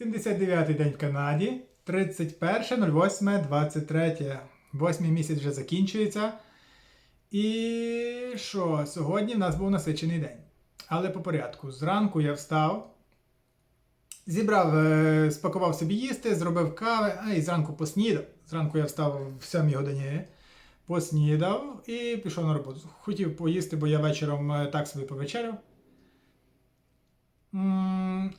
79-й день в Канаді, 31.08.23. Восьмий місяць вже закінчується. І що, сьогодні в нас був насичений день. Але по порядку. Зранку я встав, зібрав, е, спакував собі їсти, зробив кави, а і зранку поснідав. Зранку я встав в 7 годині, поснідав і пішов на роботу. Хотів поїсти, бо я вечором е, так собі повечеряв.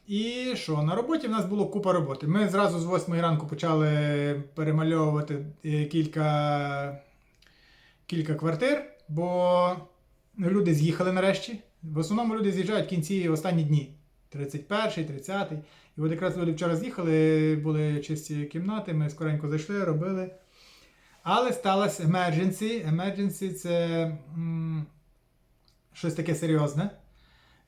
І що? На роботі в нас було купа роботи. Ми зразу з 8 ранку почали перемальовувати е, кілька, кілька квартир, бо люди з'їхали нарешті. В основному люди з'їжджають в кінці останні дні. 31-й, 30-й. І от якраз люди вчора з'їхали, були чисті кімнати, ми скоренько зайшли, робили. Але сталося emergency. Emergency це м, щось таке серйозне.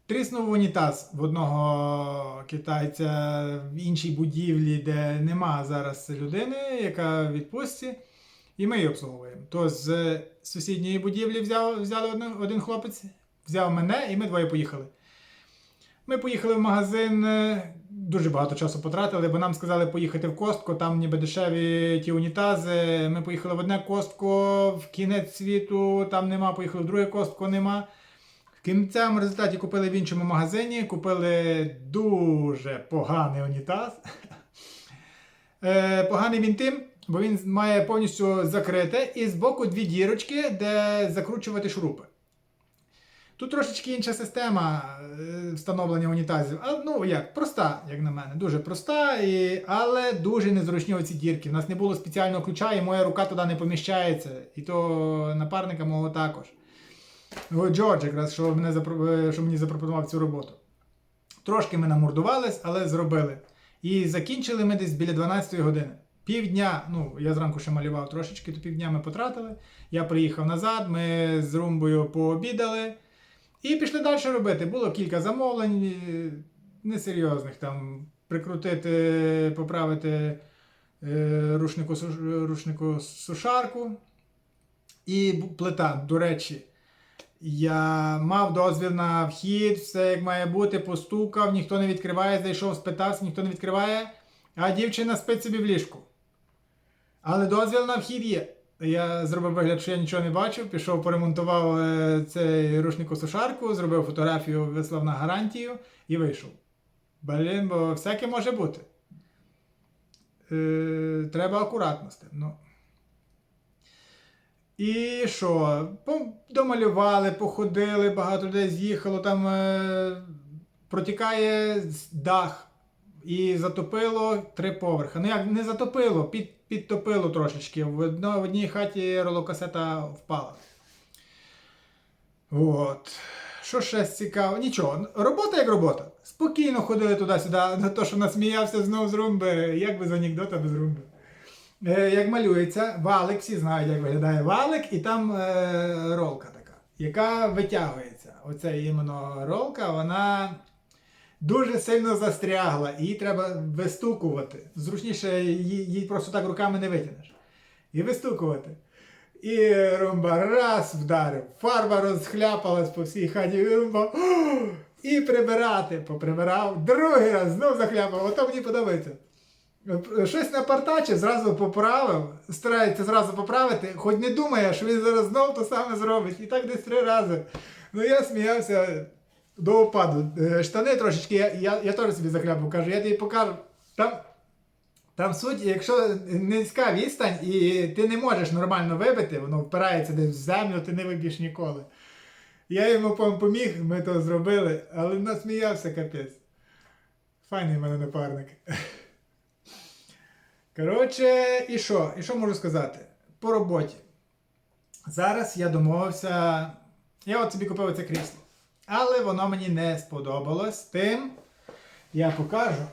Тріснув унітаз в одного китайця в іншій будівлі, де нема зараз людини, яка в відпустці, і ми її обслуговуємо. То з сусідньої будівлі взяв, взяли один, один хлопець, взяв мене, і ми двоє поїхали. Ми поїхали в магазин, е, дуже багато часу потратили, бо нам сказали поїхати в Костко, там ніби дешеві ті унітази. Ми поїхали в одне Костко, в кінець світу, там нема, поїхали в друге Костко, нема. В кінцевому результаті купили в іншому магазині, купили дуже поганий унітаз. Е, поганий він тим, бо він має повністю закрите і збоку дві дірочки, де закручувати шурупи. Тут трошечки інша система е, встановлення унітазів. А, ну як, проста, як на мене, дуже проста, і, але дуже незручні оці дірки. У нас не було спеціального ключа, і моя рука туди не поміщається. І то напарника мого також. Джордж, якраз, що, мене е, що мені запропонував цю роботу. Трошки ми намордувались, але зробили. І закінчили ми десь біля 12 години. Півдня, ну я зранку ще малював трошечки, то півдня ми потратили. Я приїхав назад, ми з румбою пообідали і пішли далі робити. Було кілька замовлень е, несерйозних там прикрутити, поправити е, рушнику сушарку. І плита, до речі, я мав дозвіл на вхід, все як має бути, постукав, ніхто не відкриває, зайшов, спитався, ніхто не відкриває, а дівчина спить собі в ліжку. Але дозвіл на вхід є. Я зробив вигляд, що я нічого не бачив, пішов, поремонтував е, цей рушнику-сушарку, зробив фотографію, вислав на гарантію і вийшов. Блін, бо всяке може бути. Е, треба акуратно. Ну. І що? Домалювали, походили, багато людей з'їхало, там е, протікає дах і затопило три поверхи. Ну як не затопило, під, підтопило трошечки. В, одно, в одній хаті ролокасета впала. От. Що ще цікаво? Нічого, робота як робота. Спокійно ходили туди-сюди, на те, що насміявся знову з румби, як би з анекдота без румби. Е, як малюється, валик, всі знають, як виглядає валик, і там е, ролка така, яка витягується. Оце іменно ролка, вона дуже сильно застрягла, її треба вистукувати. Зручніше її просто так руками не витягнеш. І вистукувати. І румба раз вдарив, фарба розхляпалась по всій хаті, і румба. І прибирати поприбирав, другий раз знов захляпав, ото мені подобається. Щось напартачив, зразу поправив, старається зразу поправити, хоч не думає, що він зараз знов то саме зробить. І так десь три рази. Ну я сміявся до опаду. Е, Штани трошечки, я, я, я теж собі захляпав, кажу, я тобі покажу. Там, там суть, якщо низька відстань і ти не можеш нормально вибити, воно впирається десь в землю, ти не виб'єш ніколи. Я йому поміг, ми то зробили, але насміявся капець. Файний в мене напарник. Коротше, і що? І що можу сказати? По роботі. Зараз я домовився. Я от собі купив це крісло. Але воно мені не сподобалось тим. Я покажу.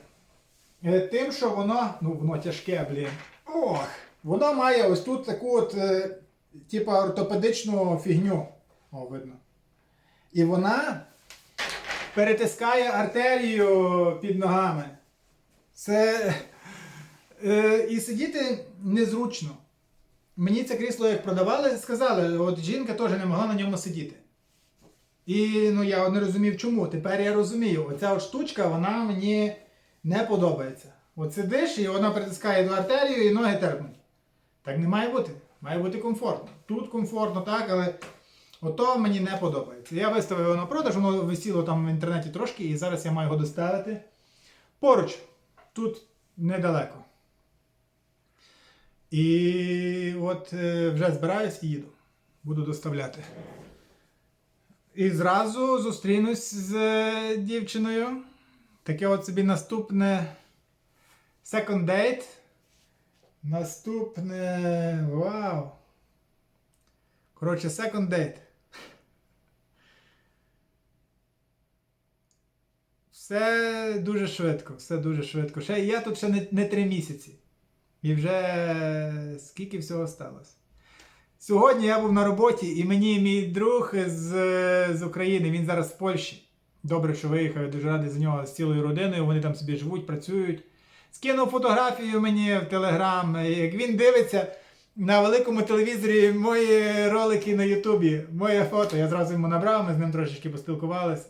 Е, Тим, що воно. Ну, воно тяжке, блін. Ох! Воно має ось тут таку от, е, типа ортопедичну фігню. О, видно. І вона перетискає артерію під ногами. Це. Е, і сидіти незручно. Мені це крісло як продавали, сказали, от жінка теж не могла на ньому сидіти. І ну, я не розумів чому. Тепер я розумію. Оця от штучка, вона мені не подобається. От сидиш і вона притискає до артерію і ноги терпнуть. Так не має бути. Має бути комфортно. Тут комфортно, так, але ото мені не подобається. Я виставив його на продаж, воно висіло там в інтернеті трошки, і зараз я маю його доставити. Поруч, тут недалеко. І от е, вже збираюсь і їду. Буду доставляти. І зразу зустрінусь з е, дівчиною. Таке от собі наступне second date. Наступне. Вау! Коротше, second date. Все дуже швидко, все дуже швидко. Ще я тут ще не, не три місяці. І вже скільки всього сталося. Сьогодні я був на роботі, і мені мій друг з, з України, він зараз в Польщі. Добре, що виїхав, я дуже радий за нього з цілою родиною. Вони там собі живуть, працюють. Скинув фотографію мені в Телеграм. Як він дивиться на великому телевізорі мої ролики на Ютубі, моє фото. Я зразу йому набрав, ми з ним трошечки поспілкувалися.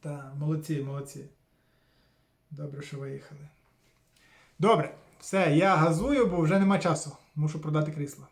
Та, молодці, молодці. Добре, що виїхали. Добре, все, я газую, бо вже нема часу. Мушу продати крісло.